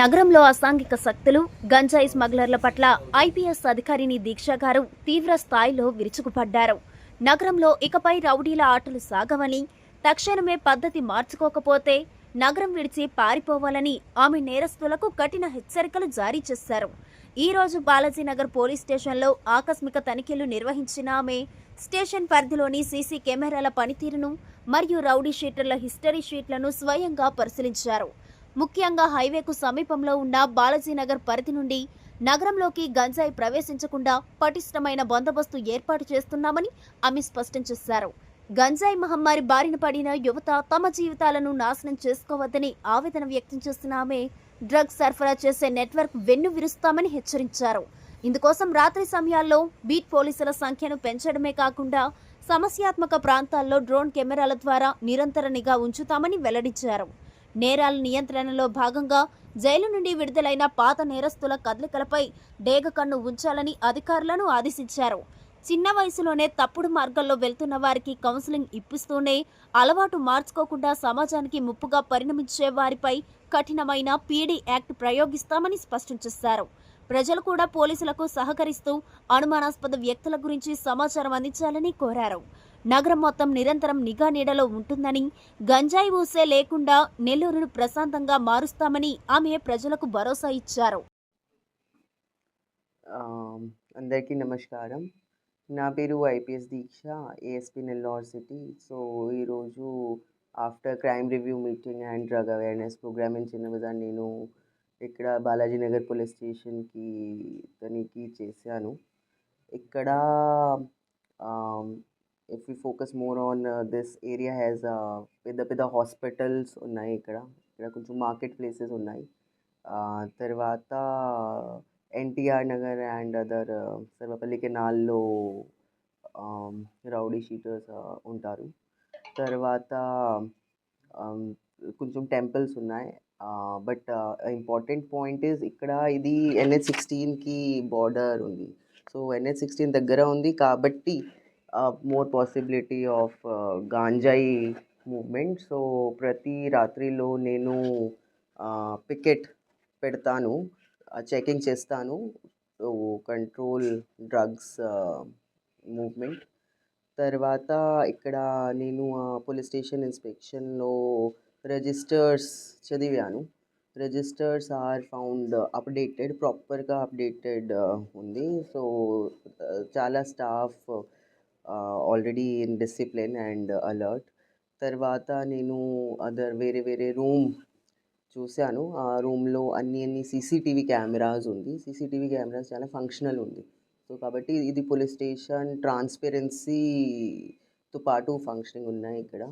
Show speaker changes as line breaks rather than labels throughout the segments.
నగరంలో అసాంఘిక శక్తులు గంజాయి స్మగ్లర్ల పట్ల ఐపీఎస్ అధికారిని దీక్ష గారు తీవ్ర స్థాయిలో విరుచుకుపడ్డారు. నగరంలో ఇకపై రౌడీల ఆటలు సాగవని తక్షణమే పద్ధతి మార్చుకోకపోతే నగరం విడిచి పారిపోవాలని ఆమె నేరస్తులకు కఠిన హెచ్చరికలు జారీ చేశారు. ఈ రోజు బాలాజీనగర్ పోలీస్ స్టేషన్లో ఆకస్మిక తనిఖీలు నిర్వహించిన ఆమె స్టేషన్ పరిధిలోని సీసీ కెమెరాల పనితీరును మరియు రౌడీ షీటర్ల హిస్టరీ షీట్లను స్వయంగా పరిశీలించారు. ముఖ్యంగా హైవేకు సమీపంలో ఉన్న బాలాజీనగర్ పరిధి నుండి నగరంలోకి గంజాయి ప్రవేశించకుండా పటిష్టమైన బందోబస్తు ఏర్పాటు చేస్తున్నామని ఆమె స్పష్టం చేశారు. గంజాయి మహమ్మారి బారిన పడిన యువత తమ జీవితాలను నాశనం చేసుకోవద్దని ఆవేదన వ్యక్తం చేస్తున్న ఆమె డ్రగ్స్ సరఫరా చేసే నెట్వర్క్ వెన్ను విరుస్తామని హెచ్చరించారు. ఇందుకోసం రాత్రి సమయాల్లో బీట్ పోలీసుల సంఖ్యను పెంచడమే కాకుండా సమస్యాత్మక ప్రాంతాల్లో డ్రోన్ కెమెరాల ద్వారా నిరంతర నిఘా ఉంచుతామని వెల్లడించారు. నేరాల నియంత్రణలో భాగంగా జైలు నుండి విడుదలైన పాత నేరస్తుల కదలికలపై డేగ కన్ను ఉంచాలని అధికారులను ఆదేశించారు. చిన్న వయసులోనే తప్పుడు మార్గాల్లో వెళ్తున్న వారికి కౌన్సిలింగ్ ఇప్పిస్తూనే అలవాటు మార్చుకోకుండా సమాజానికి ముప్పుగా పరిణమించే వారిపై కఠినమైన పీడీ యాక్ట్ ప్రయోగిస్తామని స్పష్టం చేశారు. ప్రజలు కూడా పోలీసులకు సహకరిస్తూ అనుమానాస్పద వ్యక్తుల గురించి సమాచారం అందించాలని కోరారు. నగరం మొత్తం నిరంతరం నిఘా నీడలో ఉంటుందని గంజాయి ఊసే లేకుండా నెల్లూరును ప్రశాంతంగా మారుస్తామని ఆమె ప్రజలకు భరోసా ఇచ్చారు.
అందరికీ నమస్కారం. నా పేరు IPS Deeksha ASP Nellore city. So ఈరోజు after crime review meeting and drug awareness programme in Chinnabazar నేను ఇక్కడ బాలాజీ నగర్ పోలీస్ స్టేషన్కి తనిఖీ చేశాను. ఇక్కడ if you focus more on this area has పెద్ద పెద్ద హాస్పిటల్స్ ఉన్నాయి ఇక్కడ. ఇక్కడ కొంచెం మార్కెట్ ప్లేసెస్ ఉన్నాయి. తర్వాత NTR Nagar and other uh, Sarvepalli కెనాల్లో రౌడీ షీటర్స్ ఉంటారు. తర్వాత కొంచెం టెంపుల్స్ ఉన్నాయి. బట్ ఇంపార్టెంట్ పాయింట్ ఇస్ ఇక్కడ ఇది ఎన్హెచ్ సిక్స్టీన్కి బార్డర్ ఉంది. సో ఎన్హెచ్ సిక్స్టీన్ దగ్గర ఉంది కాబట్టి more possibility of గాంజాయి movement. So ప్రతి రాత్రిలో నేను పికెట్ పెడతాను చెకింగ్ చేస్తాను. So control drugs movement. తర్వాత ఇక్కడ నేను పోలీస్ స్టేషన్ ఇన్స్పెక్షన్లో రిజిస్టర్స్ చదివాను. రిజిస్టర్స్ ఆర్ ఫౌండ్ అప్డేటెడ్ ప్రాపర్గా అప్డేటెడ్ ఉంది. సో uh, చాలా staff already in discipline and alert తర్వాత నేను అదర్ వేరే వేరే రూమ్ చూశాను. ఆ రూమ్లో అన్ని అన్ని సీసీటీవీ కెమెరాస్ ఉంది. సీసీటీవీ కెమెరాస్ చాలా ఫంక్షనల్ ఉంది. సో కాబట్టి ఇది పోలీస్ స్టేషన్ ట్రాన్స్పరెన్సీతో పాటు ఫంక్షనింగ్ ఉన్నాయి ఇక్కడ.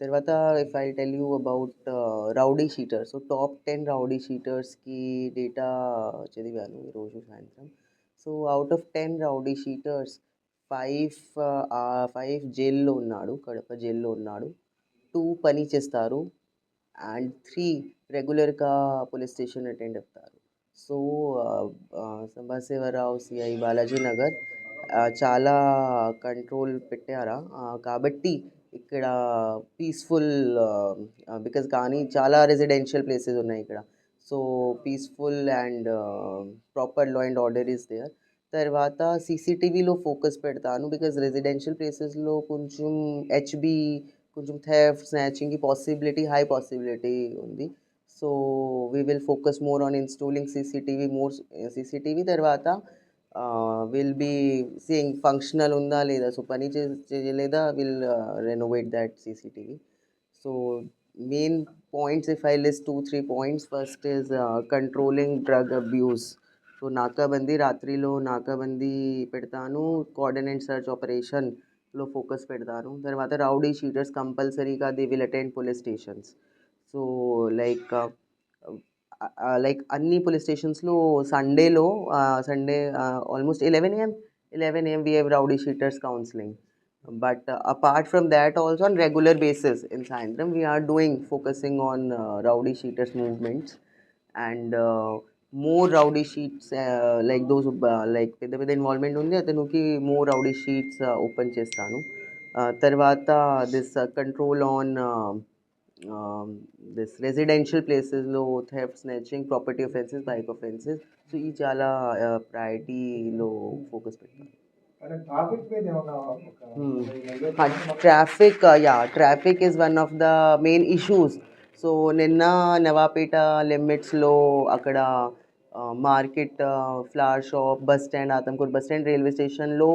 తర్వాత if I tell you about rowdy sheeters so top ten rowdy షీటర్స్కి data చదివాను ఈరోజు సాయంత్రం. So out of ten rowdy sheeters five five జైల్లో ఉన్నాడు కడప జైల్లో ఉన్నాడు. టూ పని చేస్తారు అండ్ త్రీ రెగ్యులర్గా పోలీస్ స్టేషన్ అటెండ్ అవుతారు. సో సంబాసేవరావు సిఐ బాలాజీ నగర్ చాలా కంట్రోల్ పెట్టారా? Uh, కాబట్టి ఇక్కడ పీస్ఫుల్ బికాజ్ కానీ చాలా రెసిడెన్షియల్ ప్లేసెస్ ఉన్నాయి ఇక్కడ. So peaceful and proper law and order is there తర్వాత సీసీటీవీలో ఫోకస్ పెడతాను బికాజ్ రెసిడెన్షియల్ ప్లేసెస్లో కొంచెం హెచ్బి కొంచెం థెఫ్ స్నాచింగ్కి పాసిబిలిటీ హై పాసిబిలిటీ ఉంది. So we will focus more on installing CCTV more CCTV తర్వాత విల్ బీ సీయింగ్ ఫంక్షనల్ ఉందా లేదా? సో పని చేయలేదా? Will renovate that CCTV so main points if I list two three points first is controlling drug abuse so నాకాబందీ రాత్రిలో నాకాబందీ పెడతాను coordinate search ఆపరేషన్లో focus పెడతాను. తర్వాత రౌడీ షీటర్స్ కంపల్సరీగా they will attend police stations so like uh, like అన్ని police స్టేషన్స్లో సండేలో Sunday almost eleven AM eleven AM we have rowdy sheeters counselling but apart from that also on regular basis in సాయంత్రం we are doing focusing on rowdy sheeters movements and more rowdy sheets like those like పెద్ద పెద్ద involvement ఉంది అతనికి more rowdy sheets open చేస్తాను. తర్వాత this control on this residential ప్లేసెస్లో theft snatching property offences bike offences so ఈ చాలా ప్రయారిటీలో focus పెట్టాను
అంటే ట్రాఫిక్ మీద ఏమన్నా ఒక
Hmm.
ఈ Nellore
traffic yeah traffic is one of the main issues so నిన్న నవాపేట లిమిట్స్లో అక్కడ market flower shop bus stand Atmakur bus stand railway స్టేషన్లో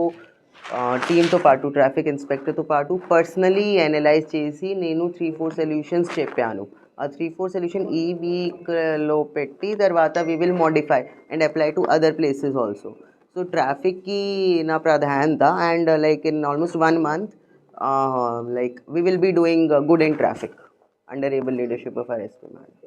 టీంతో పాటు ట్రాఫిక్ ఇన్స్పెక్టర్తో పాటు పర్సనలీ అనలైజ్ చేసి నేను త్రీ ఫోర్ సొల్యూషన్స్ చెప్పాను. ఆ త్రీ ఫోర్ సొల్యూషన్ ఈ వీక్లో పెట్టి తర్వాత we will modify and apply to other places also so ట్రాఫిక్కి నా ప్రాధాన్యత and like in almost one month like we will be doing good in traffic under able leadership of our SP madam